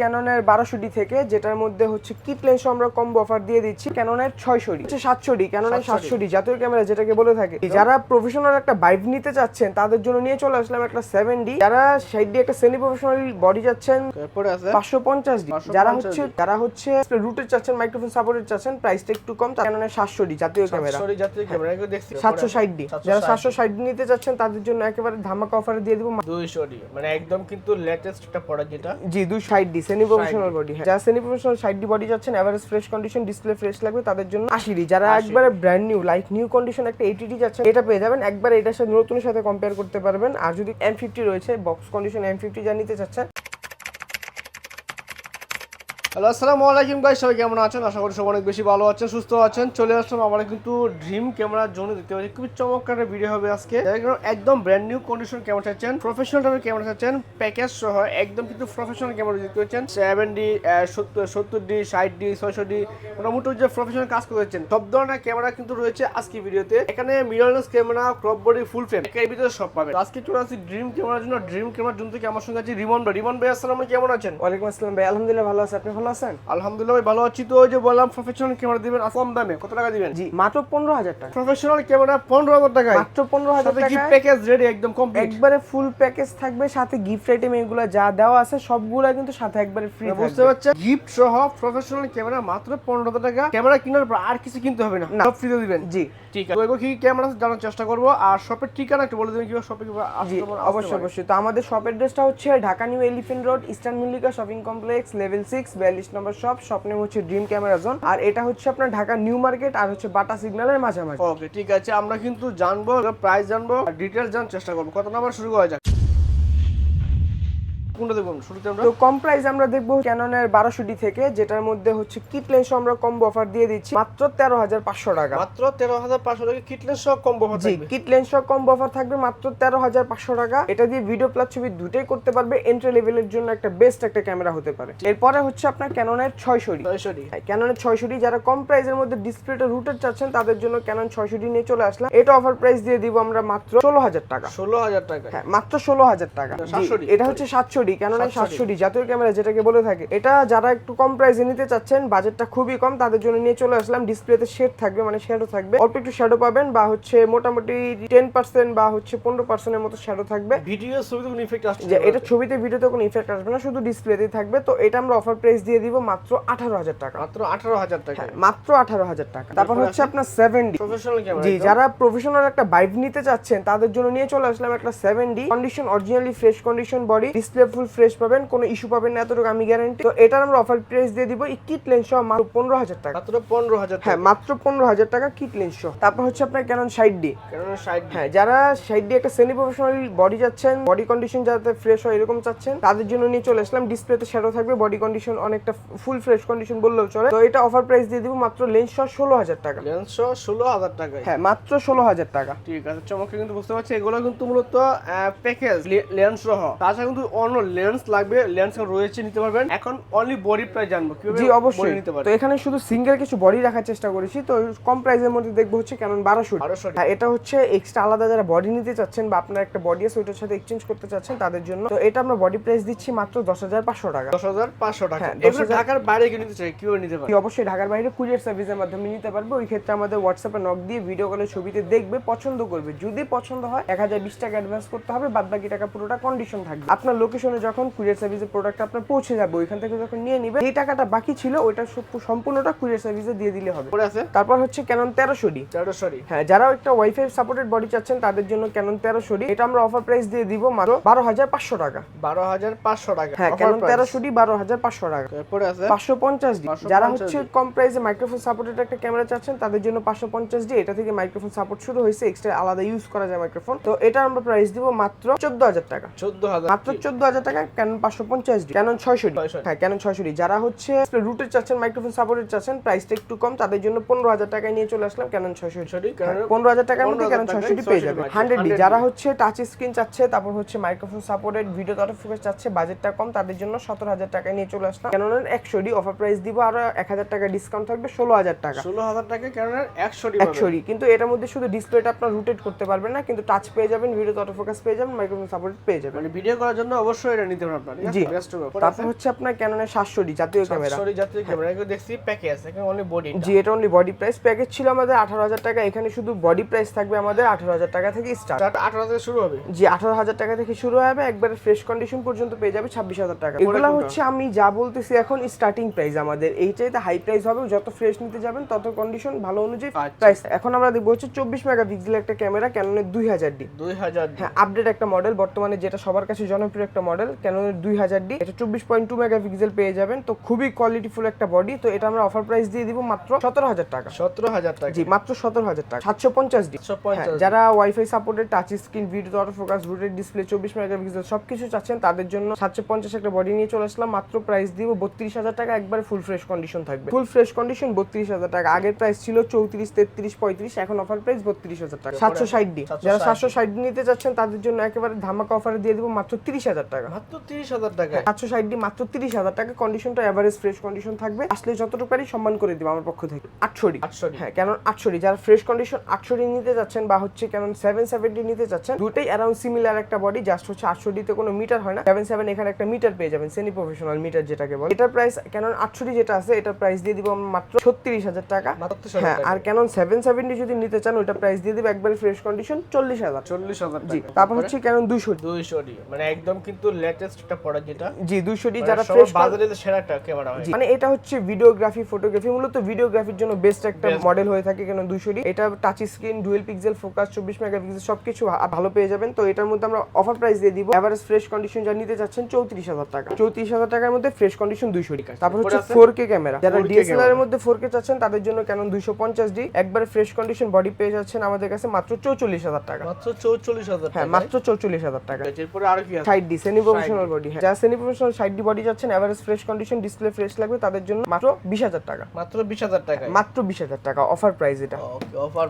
ক্যাননের বারোশো ডি থেকে যেটার মধ্যে হচ্ছে কিট লেন্স আমরা কম্বো অফার দিয়ে দিচ্ছি ক্যাননের ছয়শো ডি হচ্ছে সাতশো ডি ক্যাননের সাতশো ডি। জাতীয় ক্যামেরা যেটাকে বলে থাকে। যারা প্রফেশনাল একটা বাইক নিতে চাচ্ছেন তাদের জন্য নিয়ে চলে আসলাম একটা সেভেন ডি যারা ষাট ডি একটা সেমি প্রফেশনাল বডি যাচ্ছেন পাঁচশো পঞ্চাশ ডি। যারা হচ্ছে যারা হচ্ছে রুটের চাচ্ছেন মাইক্রোফোন সাপোর্টের চাচ্ছেন প্রাইসটা একটু কম ক্যাননের সাতশো ডি জাতীয় ক্যামেরা জাতীয় ক্যামেরা দেখছি। সাতশো ষাট ডি। যারা সাতশো ষাট ডি নিতে চাচ্ছেন তাদের জন্য একেবারে ধামাকা অফারে দিয়ে দিব। দুইশো ডি। মানে একদম কিন্তু লেটেস্ট একটা প্রোডাক্ট যেটা। জি দুই সাইড ডি। সেমি প্রফেশনাল বডি হ্যাঁ। যারা semi professional side D body যাচ্ছেন average fresh condition display fresh লাগবে তাদের জন্য আশি ডি যারা 80 একবারে brand new like new condition একটা এইটি ডি যাচ্ছেন এটা পেয়ে যাবেন। একবার এটার সাথে নতুনের সাথে কম্পেয়ার করতে পারবেন। আর যদি এম ফিফটি রয়েছে বক্স কন্ডিশন এম ফিফটি যা নিতে চাচ্ছেন হ্যালো, আসসালামু আলাইকুম গাইস সবাই কেমন আছেন? আশা করি সবাই অনেক বেশি ভালো আছেন, সুস্থ আছেন। চলে আসলাম আমরা কিন্তু ড্রিম ক্যামেরার জন্য, দেখতে পাচ্ছি খুবই চমৎকার ভিডিও হবে আজকে। একদম- ব্র্যান্ড নিউ কন্ডিশন ক্যামেরা চাচ্ছেন প্রফেশনাল টাইপের ক্যামেরা চাচ্ছেন প্যাকেজ সহ একদম কিন্তু প্রফেশনাল ক্যামেরা দেখতে পাচ্ছেন। সেভেন ডি সত্তর ডি ষাট ডি ছয়শো ডি মোটামুটি যে প্রফেশনাল কাজ করেছেন সব ধরনের ক্যামেরা কিন্তু রয়েছে আজকে ভিডিওতে এখানে mirrorless camera crop body full frame এর ভিতরে সব পাবে আজকে চলে আসছি ড্রিম ক্যামেরার জন্য। ড্রিম ক্যামেরার জন্য থেকে আমার সঙ্গে আছে রিমন ভাই। রিমন ভাই, আসসালাম কেমন আছেন? ওয়ালাইকুম আসসালাম ভাই, আলহামদুলিল্লাহ ভালো আছে। আপনি আছেন? আলহামদুলিল্লাহ ভাই ভালো আছি তো। ওই যে বললাম প্রফেশনাল ক্যামেরা দিবেন কম দামে। কত টাকা দিবেন? জি মাত্র পনেরো হাজার টাকা। প্রফেশনাল ক্যামেরা পনেরো হাজার টাকায়। মাত্র পনেরো হাজার টাকা প্যাকেজ রেডি একদম কমপ্লিট একবারে ফুল প্যাকেজ থাকবে সাথে গিফট আইটেম এগুলো যা দেওয়া আছে সবগুলা কিন্তু সাথে একবারে ফ্রি বুঝতে পারছেন? গিফট সহ প্রফেশনাল ক্যামেরা মাত্র পনেরো হাজার টাকা। ক্যামেরা কেনার পর আর কিছু কিনতে হবে না। সব ফ্রিতে দিবেন। জি। ঠিক আছে। কি ক্যামেরা জানার চেষ্টা করব। আর শপের ঠিকানা একটু বলে দেবেন কীভাবে শপে অবশ্যই অবশ্যই। তো আমাদের শপ অ্যাড্রেসটা হচ্ছে Dhaka New Elephant Road Eastern Mallika Shopping Complex level six বিয়াল্লিশ নাম্বার শপ শপ নেম হচ্ছে ড্রিম ক্যামেরা জোন আর এটা হচ্ছে আপনার ঢাকা নিউ মার্কেট আর হচ্ছে বাটা সিগন্যালের মাঝামাঝি। ওকে ঠিক আছে, আমরা কিন্তু জানব প্রাইস জানব, আর ডিটেলস জানার চেষ্টা করব। কত নাম্বার শুরু হয়ে যাক। কোনটা দেখব শুরুতে আমরা? তো কম প্রাইস আমরা দেখব ক্যাননের 1200 ডি থেকে যেটার মধ্যে হচ্ছে কিট লেন্স আমরা কম্বো অফার দিয়ে দিচ্ছি মাত্র 13500 টাকা। মাত্র 13500 টাকা কিট লেন্স সহ কম্বো অফার থাকবে? কিট লেন্স সহ কম্বো অফার থাকবে মাত্র 13500 টাকা। এটা দিয়ে ভিডিও প্লাস ছবি দুটোই করতে পারবে এন্ট্রি লেভেলের জন্য একটা বেস্ট একটা ক্যামেরা হতে পারে। এরপরে হচ্ছে আপনার ক্যাননের 600 ডি 600 ডি ক্যাননের 600 ডি যারা কম প্রাইসের মধ্যে ডিসপ্লেটা রুটার চাচ্ছেন তাদের জন্য ক্যানন 600 ডি নিয়ে চলে আসলাম। এটা অফার প্রাইস দিয়ে দিব আমরা মাত্র 16000 টাকা। 16000 টাকা হ্যাঁ মাত্র 16000 টাকা। এটা হচ্ছে 700 সাতশোটি ক্যানোনের সাতশোটি জাতীয় ক্যামেরা যেটাকে বলে থাকে এটা যারা একটু কম প্রাইসে নিতে চাচ্ছেন বাজেটটা খুবই কম তাদের জন্য নিয়ে চলে আসলাম ডিসপ্লেতে শেড থাকবে মানে শ্যাডো থাকবে। অল্প একটু শ্যাডো পাবেন বা হচ্ছে মোটামুটি টেন পার্সেন্ট বা হচ্ছে পনেরো পার্সেন্টের মতো শ্যাডো থাকবে। ভিডিও ছবিতে কোনো ইফেক্ট আসছে এটা ছবিতে ভিডিওতে কোনো ইফেক্ট আসবে না শুধু ডিসপ্লেতেই থাকবে। তো এটা আমরা অফার প্রাইস দিয়ে দিব মাত্র আঠারো হাজার টাকা। মাত্র আঠারো হাজার টাকা। হ্যাঁ, মাত্র আঠারো হাজার টাকা। তারপর হচ্ছে আপনার সেভেন ডি জি যারা প্রফেশনাল একটা বাইক নিতে চাচ্ছেন তাদের জন্য নিয়ে চলে আসলাম একটা seven D condition originally fresh condition body display full fresh পাবেন কোনো ইস্যু পাবেন না এতটুকু আমি গ্যারান্টি তো এটার আমরা অফার প্রাইস দিয়ে দিব এই কিট লেন্স সহ মাত্র পনেরো হাজার টাকা। মাত্র পনেরো হাজার হ্যাঁ মাত্র পনেরো হাজার টাকা কিট লেন্স সহ। তারপর হচ্ছে আপনার ক্যানন সাইড ডি কেননা সাইড হ্যাঁ যারা সাইড দিয়ে একটা সেমি প্রফেশনাল বডি চাচ্ছেন বডি কন্ডিশন যাতে ফ্রেশ হয় এরকম চাচ্ছেন তাদের জন্য নিয়ে চলে আসলাম। ডিসপ্লেতে শ্যাডো থাকবে বডি কন্ডিশন অনেকটা ফুল ফ্রেশ কন্ডিশন বললেও চলে। তো এটা অফার প্রাইস দিয়ে দিব মাত্র লেন্স সহ ষোলো হাজার টাকা। লেন্স সহ ষোলো হাজার টাকায়। হ্যাঁ মাত্র ষোলো হাজার টাকা। ঠিক আছে চমৎকার কিন্তু বুঝতে পারছি। এগুলো কিন্তু মূলত প্যাকেজ লেন্স সহ। তাছাড়া কিন্তু অন্য লেন্স লাগবে লেন্স রয়েছে নিতে পারবেন। এখন অনলি বডি প্রাইস জানব কীভাবে জি অবশ্যই। নিতে তো এখানে শুধু সিঙ্গেল কিছু বডি রাখার চেষ্টা করেছি তো কম প্রাইসের মধ্যে দেখব হচ্ছে কেমন বারোশো 1200 হ্যাঁ এটা হচ্ছে এক্সট্রা আলাদা যারা বডি নিতে চাচ্ছেন বা আপনার একটা বডি আছে ওইটার সাথে এক্সচেঞ্জ করতে চাচ্ছেন তাদের জন্য। তো এটা আমরা বডি প্রাইস দিচ্ছি মাত্র দশ হাজার পাঁচশো টাকা। দশ হাজার পাঁচশো টাকা। হ্যাঁ, এগুলো ঢাকার বাইরে কেউ নিতে চাই কীভাবে নিতে পারে অবশ্যই ঢাকার বাইরে কুরিয়ার সার্ভিসের মাধ্যমে নিতে পারবে। ওই ক্ষেত্রে আমাদের হোয়াটসঅ্যাপে নক দিয়ে ভিডিও কলের ছবিতে দেখবে পছন্দ করবে। যদি পছন্দ হয় এক হাজার বিশ টাকা অ্যাডভান্স করতে হবে বাদ বাকি টাকা পুরোটা কন্ডিশন থাকবে। আপনার লোকেশনে যখন কুরিয়ার সার্ভিসের প্রোডাক্ট আপনার পৌঁছে যাবে ওইখান থেকে যখন নিয়ে নিবে এই টাকাটা বাকি ছিল ওইটা সম্পূর্ণটা কুরিয়ার সার্ভিসে দিয়ে দিলে হবে। তারপর হচ্ছে ক্যানন তেরোশো ডি তেরো সরি হ্যাঁ যারা একটা ওয়াইফাই সাপোর্টেড বডি চাচ্ছেন তাদের জন্য ক্যানন তেরোশো ডি এটা আমরা অফার প্রাইস দিয়ে দিব মাত্র বারো হাজার পাঁচশো টাকা। বারো হাজার পাঁচশো টাকা। হ্যাঁ ক্যানন। তেরোশো ডি বারো হাজার পাঁচশো টাকা। এরপরে আছে? পাঁচশো পঞ্চাশ ডি যারা হচ্ছে কম প্রাইসে মাইক্রোফোন সাপোর্টেড একটা ক্যামেরা চাচ্ছেন তাদের জন্য পাঁচশো পঞ্চাশ ডি এটা থেকে মাইক্রোফোন সাপোর্ট শুরু হয়েছে এক্সট্রা আলাদা ইউজ করা যায় মাইক্রোফোন তো এটা আমরা প্রাইস দিব মাত্র চোদ্দ হাজার টাকা। চোদ্দ হাজার। মাত্র চোদ্দ হাজার টাকা ক্যানন পাঁচশো পঞ্চাশ ডি ক্যানন ছয়শো ডি। হ্যাঁ ক্যানন ছয়শো ডি। যারা হচ্ছে রুটের চাচ্ছেন মাইক্রোফোন সাপোর্টের চাচ্ছেন প্রাইসটা একটু কম তাদের জন্য পনেরো হাজার টাকায় নিয়ে চলে আসলাম ক্যানন ছয়শো সরি কারণ পনেরো হাজার টাকার মধ্যে 15,000 ক্যানন ছয়শো ডি পেয়ে 600 যাবে। Hundred D. যারা হচ্ছে টাচ স্ক্রিন চাচ্ছে তারপর হচ্ছে microphone supported video auto focus চাচ্ছে বাজেটটা কম তাদের জন্য সতেরো হাজার টাকায় নিয়ে চলে আসলাম। ক্যাননের একশো ডি অফার প্রাইস দিব আরও এক হাজার টাকা ডিসকাউন্ট থাকবে ষোলো হাজার টাকা। ষোলো হাজার টাকা কারণ একশো একশো ডি। কিন্তু এটার মধ্যে শুধু ডিসপ্লেটা আপনার রুটেট করতে পারবেন না কিন্তু টাচ পেয়ে যাবেন ভিডিও অটো ফোকাস পেয়ে যাবেন মাইক্রোফোন সাপোর্ট পেয়ে যাবেন। মানে ভিডিও করার জন্য অবশ্যই এটা নিতে পারেন আপনার জি। তারপর হচ্ছে আপনার ক্যাননের সাতশো ডি জাতীয় ক্যামেরা। সরি জাতীয় ক্যামেরা এগুলো দেখছি প্যাকেজ এখানে অনলি বডি জি এটা অনলি বডি প্রাইস প্যাকেজ ছিল আমাদের আঠারো হাজার টাকা এখানে শুধু বডি প্রাইস থাকবে আমাদের আঠারো হাজার টাকা থেকে স্টার্ট চারটা আঠারো থেকে শুরু হবে? জি আঠারো হাজার টাকা থেকে শুরু হবে একবারে ফ্রেশ কন্ডিশন পর্যন্ত পেয়ে যাবে ছাব্বিশ হাজার টাকা। এগুলো হচ্ছে আমি যা বলতেছি এখন স্টার্টিং প্রাইস আমাদের। এই চাইতে হাই প্রাইস হবে যত ফ্রেশ নিতে যাবেন তত কন্ডিশন ভালো অনুযায়ী আচ্ছা। প্রাইস এখন আমরা দেখব হচ্ছে চব্বিশ মেগাপিক্সেল একটা ক্যামেরা ক্যাননের দুই হাজার ডি। দুই হাজার হ্যাঁ আপডেট একটা মডেল বর্তমানে যেটা সবার কাছে জনপ্রিয় একটা মডেল ক্যাননের দুই হাজার ডি? এটা চব্বিশ পয়েন্ট টু মেগাপিক্সেল পেয়ে যাবেন তো খুবই কোয়ালিটিফুল একটা বডি তো এটা আমরা অফার প্রাইস দিয়ে দিব মাত্র সতেরো হাজার টাকা। সতেরো হাজার টাকা। জি মাত্র সতেরো হাজার টাকা। সাতশো পঞ্চাশ ডি। হ্যাঁ, যারা wifi supported touch screen video auto focus rooted display চব্বিশ মেগাপিক্সেল সবকিছু চাচ্ছেন তাদের জন্য সাতশো পঞ্চাশ একটা বডি নিয়ে চলে আসলাম মাত্র প্রাইস দিব বত্রিশ হাজার টাকা একবারে ফুল ফ্রেশ কন্ডিশন থাকবে। ফুল ফ্রেশ কন্ডিশন বত্রিশ হাজার টাকা। আগের প্রাইস ছিল চৌত্রিশ তেত্রিশ পঁয়ত্রিশ এখন অফার প্রাইস বত্রিশ হাজার টাকা। সাতশো ষাট ডি। যারা সাতশো ষাট ডি। নিতে চাচ্ছেন তাদের জন্য একেবারে ধামাকা অফারে দিয়ে দিব মাত্র তিরিশ হাজার টাকা। মাত্র তিরিশ হাজার টাকা সাতশো ষাট ডি মাত্র তিরিশ হাজার টাকা। কন্ডিশনটা এভারেজ ফ্রেশ কন্ডিশন থাকবে। আসলে যতটুকু পারি সম্মান করে দিব আমার পক্ষ থেকে। আটশো ডি আটশো হ্যাঁ কেন আটশো ডি যারা ফ্রেশ কন্ডিশন আটশো ডি নিতে যাচ্ছেন বা হচ্ছে কেন সেভেন সেভেন্টি নিতে চাচ্ছেন দুটাই অ্যারাউন্ড সিমিলার একটা বডি জাস্ট হচ্ছে আটশো ডিতে কোনো মিটার হয় না। সেভেন সেভেন এখানে একটা মিটার পেয়ে যাবেন সেমি প্রফেশনাল মিটার যেটাকে বলে। এটার প্রাইস কেন আটশো ডি যেটা আছে এটার প্রাইস দিয়ে দিব মাত্র ছত্রিশ হাজার টাকা। হ্যাঁ আর কেন সেভেন সেভেন্টি যদি নিতে চান ওইটা প্রাইস দিয়ে দিব একবারে ফ্রেশ কন্ডিশন চল্লিশ হাজার। চল্লিশ হাজার জি তারপর হচ্ছে কেন দুইশো দুইশো ডি মানে একদম কিন্তু লেটেস্ট একটা প্রোডাক্ট যেটা জি দুইশো ডি মানে যারা ফ্রেশ বাজারে তো সেরা একটা ক্যামেরা হয়। মানে এটা হচ্ছে ভিডিওগ্রাফি ফটোগ্রাফি মূলত ভিডিওগ্রাফির জন্য বেস্ট একটা মডেল হয়ে থাকে কেন দুইশো এটা touch screen dual pixel focus চব্বিশ মেগাপিক্সেল সবকিছু ভালো পেয়ে যাবেন। তো এটার মধ্যে আমরা অফার প্রাইস দিয়ে দিব। এভারেজ ফ্রেশ কন্ডিশন যা নিতে চাচ্ছেন চৌত্রিশ হাজার টাকা। চৌত্রিশ হাজার টাকার মধ্যে ফ্রেশ কন্ডিশন দুইশো তারপর হচ্ছে এরপরে আছে? ফোর কে ক্যামেরা যারা 4K ডিএসএলআর এর মধ্যে ফোর কে চাচ্ছেন তাদের জন্য কেন দুইশো পঞ্চাশ ডি? একবারে ফ্রেশ কন্ডিশন বডি পেয়ে যাচ্ছেন আমাদের কাছে মাত্র চৌচল্লিশ হাজার টাকা। মাত্র চৌচল্লিশ হাজার হ্যাঁ মাত্র চৌচল্লিশ হাজার টাকা। এরপরে আরও কি আছে? সাইড ডি সেমি প্রফেশনাল বডি হ্যাঁ। যারা সেমি প্রফেশনাল ডি বডি যাচ্ছেন average fresh condition display fresh লাগবে তাদের জন্য মাত্র বিশ হাজার টাকা। মাত্র বিশ হাজার টাকা মাত্র বিশ হাজার টাকা অফার প্রাইস এটা। ওকে অফার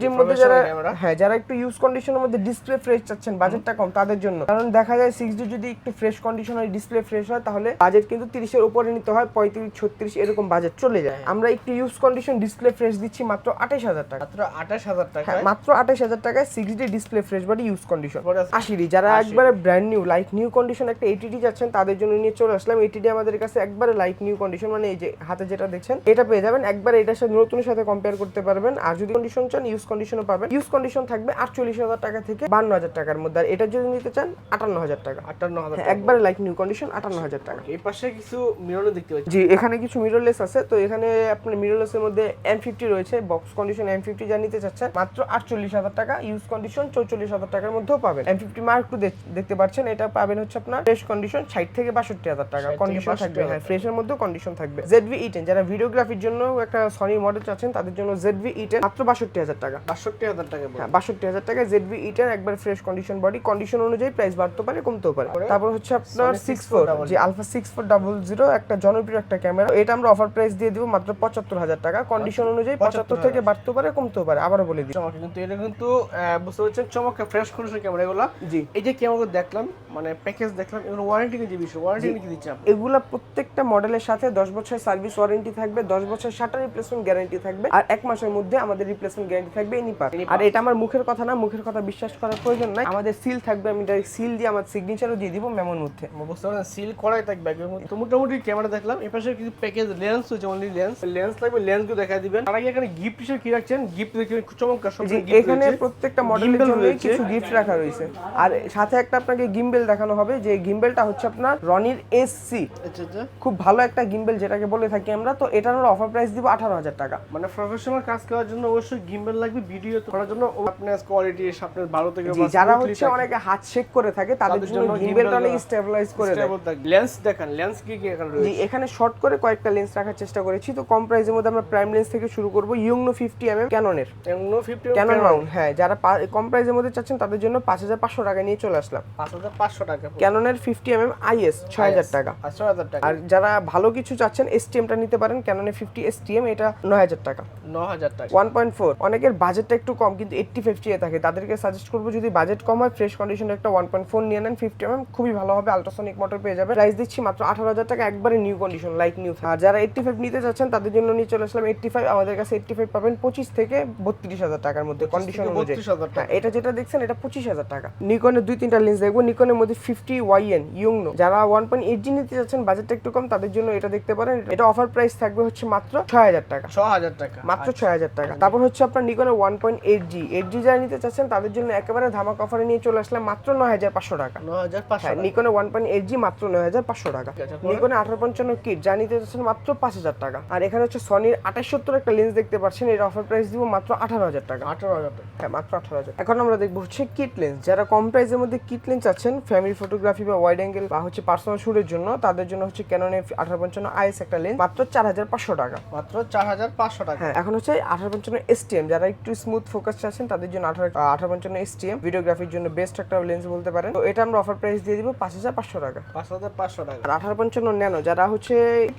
ডির মধ্যে যারা হ্যাঁ যারা একটু ইউজ কন্ডিশনের মধ্যে ডিসপ্লে ফ্রেশ চাচ্ছেন বাজেটটা কম তাদের জন্য। কারণ দেখা যায় সিক্স ডি যদি একটু ফ্রেশ কন্ডিশন হয় ডিসপ্লে ফ্রেশ হয় তাহলে বাজেট কিন্তু তিরিশের উপরে নিতে হয় পঁয়ত্রিশ ছত্রিশ এরকম বাজেট চলে যায়। আমরা একটু ইউজ কন্ডিশন ডিসপ্লে ফ্রেশ দিচ্ছি মাত্র আঠাশ হাজার টাকা। মাত্র আঠাশ হাজার টাকা হ্যাঁ মাত্র আঠাশ হাজার টাকায় six D display fresh body use condition এরপরে আছে। আশিডি যারা 80 একবারে brand new like new condition একটা এইটিডি যাচ্ছেন তাদের জন্য নিয়ে চলে আসলাম। এইটিডি আমাদের কাছে একবারে লাইক নিউ কন্ডিশন মানে এই যে হাতে যেটা দেখছেন এটা পেয়ে যাবেন। একবার এটার সাথে নতুনের সাথে কম্পেয়ার করতে পারবেন। আর যদি কন্ডিশন চান ইউজ কন্ডিশনও পাবেন। ইউজ কন্ডিশন থাকবে আটচল্লিশ হাজার টাকা থেকে বান্ন হাজার টাকার মধ্যে। আর এটা যদি নিতে চান আটান্ন হাজার টাকা। আটান্ন হাজার হ্যাঁ একবারে লাইক নিউ কন্ডিশন আটান্ন হাজার টাকা। এই পাশে কিছু মিররও দেখতে পাচ্ছি। জি এখানে কিছু মিররলেস আছে। তো এখানে আপনার মিররলেসের মধ্যে এম ফিফটি রয়েছে। বক্স কন্ডিশন এম ফিফটি যা নিতে চাচ্ছেন মাত্র আটচল্লিশ হাজার টাকা। ইউজ কন্ডিশন চৌচল্লিশ হাজার টাকার মধ্যেও পাবেন। এম ফিফটি মার্ক টু দেখতে পাচ্ছেন এটা পাবেন হচ্ছে আপনার ফ্রেশ কন্ডিশন ষাট থেকে বাষট্টি হাজার টাকা। কন্ডিশন থাকবে হ্যাঁ ফ্রেশের মধ্যেও কন্ডিশন থাকবে। জেডভি ই টেন যারা ভিডিওগ্রাফির জন্য একটা সনি মডেল চাচ্ছেন তাদের জন্য জেডভি ই টেন মাত্র বাষট্টি হাজার টাকা। বাষট্টি হাজার টাকা হ্যাঁ বাষট্টি হাজার টাকা জেডভি ইটার একবার ফ্রেশ কন্ডিশন বডি কন্ডিশন অনুযায়ী প্রাইস বাড়তে পারে কমতেও পারে। তারপর হচ্ছে আপনার সিক্স ফোর যে alpha six four double zero একটা জনপ্রিয় একটা ক্যামেরা এটা আমরা অফার প্রাইস দিয়ে দিব মাত্র পঁচাত্তর হাজার টাকা। কন্ডিশন অনুযায়ী পঁচাত্তর থেকে বাড়তে পারে কমতেও পারে। আবারও বলে দিই। কিন্তু এটা কিন্তু বুঝতে পারছেন চমক ফ্রেশ কন্ডিশন ক্যামেরা এগুলো। জি। এই যে ক্যামেরা দেখলাম মানে প্যাকেজ দেখলাম এগুলো ওয়ারেন্টি যে বিষয় ওয়ারেন্টি কি দিচ্ছে আপনি এগুলা প্রত্যেকটা মডেলের সাথে দশ বছর সার্ভিস ওয়ারেন্টি থাকবে দশ বছর শাটার রিপ্লেসমেন্ট গ্যারান্টি থাকবে আর এক মাসের মধ্যে আমাদের রিপ্লেসমেন্ট গ্যারান্টি থাকবে এনি পার আর এটা আমার মুখের কথা না মুখের কথা বিশ্বাস করার প্রয়োজন নাই। আমাদের সিল থাকবে আমি ডাইরেক্ট সিল দিয়ে আমার সিগনেচারও দিয়ে দিব মেমোর মধ্যে। বুঝতে সিল করাই থাকবে তো মোটামুটি ক্যামেরা দেখলাম এই পাশে কিছু প্যাকেজ লেন্স হচ্ছে অনলি লেন্স লেন্স লাগবে লেন্সগুলো দেখা দিবেন। আর আগে এখানে গিফট হিসেবে কি রাখছেন? গিফট দেখে খুব চমৎকার সব এখানে প্রত্যেকটা মডেলের জন্য। কিছু গিফট রাখা রয়েছে। আর সাথে একটা আপনাকে গিম্বেল দেখানো হবে যে গিম্বেলটা হচ্ছে আপনার রনির এস সি আচ্ছা আচ্ছা। খুব ভালো একটা গিম্বেল যেটাকে বলে থাকি আমরা তো এটার আমরা অফার প্রাইস দিব আঠারো হাজার টাকা। মানে প্রফেশনাল কাজ করার জন্য অবশ্যই গিম্বেল লাগবে ভিডিও করার জন্য আপনার কোয়ালিটি আপনার ভালো থেকে যারা হচ্ছে অনেকে হাত শেক করে থাকে তাদের জন্য গিম্বেলটা অনেক স্টেবিলাইজ করে দেয়। লেন্স দেখেন লেন্স কি কি এখানে রয়েছে? এখানে শর্ট করে কয়েকটা লেন্স রাখার চেষ্টা করেছি তো কম প্রাইসের মধ্যে আমরা প্রাইম লেন্স থেকে শুরু করব you know fifty M M ক্যাননের নো ফিফটি ক্যানন মাউন্ট হ্যাঁ যারা কম প্রাইসের মধ্যে চাচ্ছেন তাদের জন্য পাঁচ হাজার পাঁচশো টাকা নিয়ে চলে আসলাম। পাঁচ হাজার পাঁচশো টাকা ক্যাননের ফিফটি এম এম আইএস ছয় হাজার টাকা। পাঁচশো হাজার টাকা। আর যারা ভালো কিছু চাচ্ছেন এসটিএমটা নিতে পারেন ক্যাননের ফিফটি এসটিএম এটা নয় হাজার টাকা। ন টাকা। ওয়ান পয়েন্ট ফোর অনেকের বাজেটটা একটু কম কিন্তু এইট্টি ফিফটি এ থাকে। তাদেরকে সাজেস্ট করব যদি বাজেট কম হয় ফ্রেশ কন্ডিশনের একটা ওয়ান পয়েন্ট ফোর নিয়ে নেন ফিফটি এম খুবই ভালো হবে আলট্রাসনিক মোটর পেয়ে যাবে প্রাইস দিচ্ছি মাত্র আঠারো হাজার টাকা একবারে নিউ কন্ডিশন লাইক নিউ আর যারা এইট্টি ফাইভ নিতে চাচ্ছেন তাদের জন্য নিয়ে চলে আসলাম এইট্টি ফাইভ আমাদের কাছে এইট্টি ফাইভ পাবেন পঁচিশ থেকে বত্রিশ হাজার টাকার মধ্যে কন্ডিশন অনুযায়ী। হ্যাঁ এটা যেটা দেখছেন এটা পঁচিশ হাজার টাকা। নিকনের দুই তিনটা লেন্স দেখব। নিকনে নিকনের মধ্যে ফিফটি ওয়াইএন ইয়ংনো যারা ওয়ান পয়েন্ট এইট জি নিতে যাচ্ছেন বাজেটটা একটু কম তাদের জন্য এটা দেখতে পারেন। এটা অফার প্রাইস থাকবে হচ্ছে মাত্র ছয় হাজার টাকা। ছ হাজার টাকা। মাত্র ছয় হাজার টাকা। তারপর হচ্ছে আপনার নিকনের one point eight G eight G যারা নিতে চাচ্ছেন তাদের জন্য একেবারে ধামাক অফারে নিয়ে চলে আসলে মাত্র নয় হাজার পাঁচশো টাকা। ন হাজার পাঁচশো হ্যাঁ নিকনে ওয়ান পয়েন্ট এইট জি মাত্র নয় হাজার পাঁচশো টাকা। ঠিক নিকনে আঠারো পঞ্চান্ন কিট যা নিতে চাচ্ছেন মাত্র পাঁচ হাজার টাকা। আর এখানে হচ্ছে সনির আঠাশ সত্তর একটা লেন্স দেখতে পাচ্ছেন এর অফার প্রাইস দিব মাত্র আঠারো হাজার টাকা। আঠারো হাজার টাকা। হ্যাঁ মাত্র আঠারো হাজার এখন আমরা দেখব হচ্ছে কিট লেন্স যারা কম প্রাইসের মধ্যে কিট লেন্স আছেন ফ্যামিলি ফটোগ্রাফি বা ওয়াইড অ্যাঙ্গেল বা হচ্ছে পার্সোনাল শুটের জন্য তাদের জন্য হচ্ছে ক্যাননের আঠারো পঞ্চান্ন আইএস একটা লেন্স মাত্র চার হাজার পাঁচশো টাকা। মাত্র চার হাজার পাঁচশো টাকা। হ্যাঁ এখন হচ্ছে আঠারো পঞ্চান্ন এসটিএম যারা একটু স্মুথ ফোকাস চাচ্ছেন তাদের জন্য আঠারো আঠারো পঞ্চান্ন এসটিএম ভিডিওগ্রাফির জন্য বেস্ট একটা লেন্স বলতে পারেন। তো এটা আমরা অফার প্রাইস দিয়ে দিব পাঁচ হাজার পাঁচশো টাকা। পাঁচ হাজার পাঁচশো টাকা। আর আঠারো পঞ্চান্ন ন্যানো যারা হচ্ছে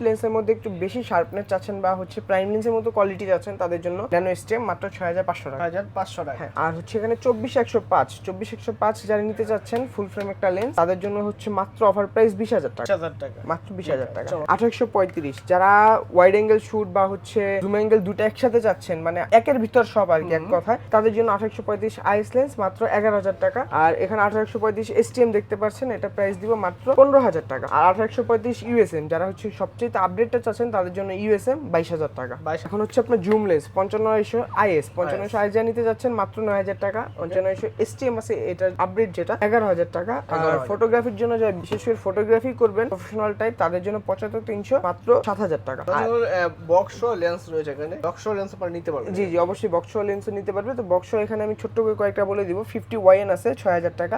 লেন্সের মধ্যে একটু বেশি শার্পনেস চাচ্ছেন বা হচ্ছে প্রাইম লেন্সের মতো কোয়ালিটি চাচ্ছেন তাদের জন্য ন্যানো এসটিএম মাত্র ছয় হাজার পাঁচশো টাকা। হাজার পাঁচশো টাকা। হ্যাঁ আর হচ্ছে এখানে চব্বিশ একশো পাঁচ চব্বিশ একশো পাঁচ যারা নিতে চাচ্ছেন ফুল ফ্রেম একটা লেন্স তাদের জন্য হচ্ছে মাত্র অফার প্রাইস বিশ হাজার টাকা। টাকা। মাত্র বিশ হাজার টাকা। আঠারোশো পঁয়ত্রিশ। যারা ওয়াইড অ্যাঙ্গেল শুট বা হচ্ছে জুম অ্যাঙ্গেল দুটো একসাথে চাচ্ছেন মানে একের ভিতর সব আর কি এক কথায় তাদের জন্য আঠারোশো পঁয়ত্রিশ আইস লেন্স মাত্র এগারো হাজার টাকা। আর এখানে আঠারোশো পঁয়ত্রিশ এসটিএম দেখতে পাচ্ছেন এটা প্রাইস দিব মাত্র পনেরো হাজার টাকা। আর আঠারোশো পঁয়ত্রিশ ইউএসএম যারা হচ্ছে সবচেয়ে আপডেটটা চাচ্ছেন তাদের জন্য ইউএসএম বাইশ হাজার টাকা। 22,000 এখন হচ্ছে আপনার জুম লেন্স পঞ্চান্নশো আইএস পঞ্চান্নশো আইএস যা নিতে যাচ্ছেন মাত্র নয় হাজার টাকা পঞ্চান্নশো এসটিএম আছে এটা আপডেট যেটা এগারো হাজার টাকা। আর ফটোগ্রাফির জন্য যারা বিশেষ করে ফটোগ্রাফি করবেন প্রফেশনাল টাইপ তাদের জন্য পঁচাত্তর তিনশো মাত্র সাত হাজার টাকা। বক্স লেন্স রয়েছে এখানে। বক্স লেন্স আপনারা নিতে পারবেন। জি জি অবশ্যই বক্স লেন্সও নিতে পারবে। তো বক্স এখানে আমি ছোট্ট করে কয়েকটা বলে দিব। ফিফটি ওয়াইএন আছে ছয় হাজার টাকা।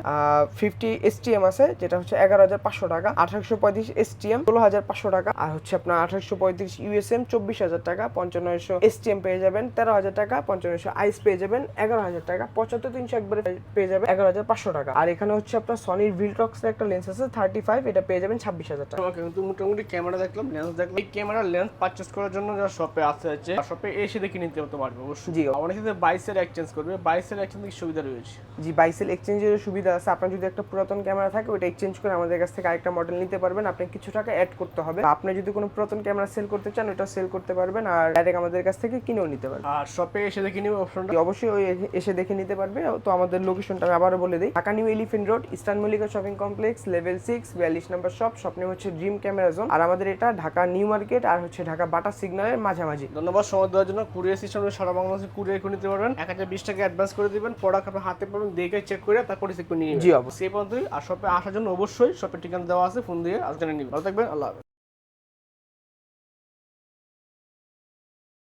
ফিফটি এসটিএম আছে যেটা হচ্ছে এগারো হাজার পাঁচশো টাকা। আঠারোশো পঁয়ত্রিশ এসটিএম ষোলো হাজার পাঁচশো টাকা। আর হচ্ছে আপনার আঠারোশো পঁয়ত্রিশ ইউএসএম চব্বিশ হাজার টাকা। পঞ্চান্নশো এসটিএম পেয়ে যাবেন তেরো হাজার টাকা। পঞ্চান্নশো আইস পেয়ে যাবেন এগারো হাজার টাকা। পঁচাত্তর তিনশো একবারে পেয়ে যাবেন এগারো হাজার পাঁচশো টাকা। আর এখানে হচ্ছে আপনার সনির ভিলটক্স একটা লেন্স আছে থার্টি ফাইভ এটা পেয়ে যাবেন ছাব্বিশ হাজার টাকা। তোমাকে কিন্তু মোটামুটি ক্যামেরা দেখলাম লেন্স দেখলাম। এই ক্যামেরা লেন্স পারচেস করার জন্য যারা শপে আসতে হচ্ছে শপে এসে দেখে নিতে হতে পারবে অবশ্যই। জি। অনেকে যে বাইসের এক্সচেঞ্জ করবে। বাইসের এক্সচেঞ্জ সুবিধা রয়েছে। জি বাইসেল এক্সচেঞ্জের সুবিধা আছে। আপনার যদি একটা পুরাতন ক্যামেরা থাকে ওটা এক্সচেঞ্জ করে আমাদের কাছ থেকে আরেকটা মডেল নিতে পারবেন। আপনি কিছু টাকা অ্যাড করতে হবে। আপনি যদি কোনো পুরাতন ক্যামেরা সেল করতে চান ওটা সেল করতে পারবেন আর ডাইরেক্ট আমাদের কাছ থেকে কিনেও নিতে পারবেন। আর শপে এসে দেখে নিবে অপশনটা অবশ্যই এসে দেখে নিতে পারবে। তো আমাদের লোকেশনটা আমি আবারও বলে দিই। Dhaka New Elephant Road Eastern Mallika Shopping Complex level six বিয়াল্লিশ নম্বর শপ স্বপ্নে হচ্ছে ড্রিম ক্যামেরা জোন আর আমাদের এটা ঢাকা নিউ মার্কেট আর হচ্ছে ঢাকা বাটা সিগন্যালের মাঝামাঝি। ধন্যবাদ সময় দেওয়ার জন্য। কুরিয়ার সিস্টেম সারা বাংলাদেশে কুরিয়ার করে নিতে পারবেন। এক হাজার বিশ টাকা অ্যাডভান্স করে দেবেন। প্রোডাক্ট আপনার হাতে পাবেন দেখে চেক করে তারপরে রিসিভ করে নিয়ে জি, অবশ্যই। সেই পর্যন্ত আর শপে আসার জন্য অবশ্যই শপের ঠিকানা দেওয়া আছে ফোন দিয়ে আজ জানিয়ে নিবেন। ভালো থাকবেন আল্লাহ হাফেজ।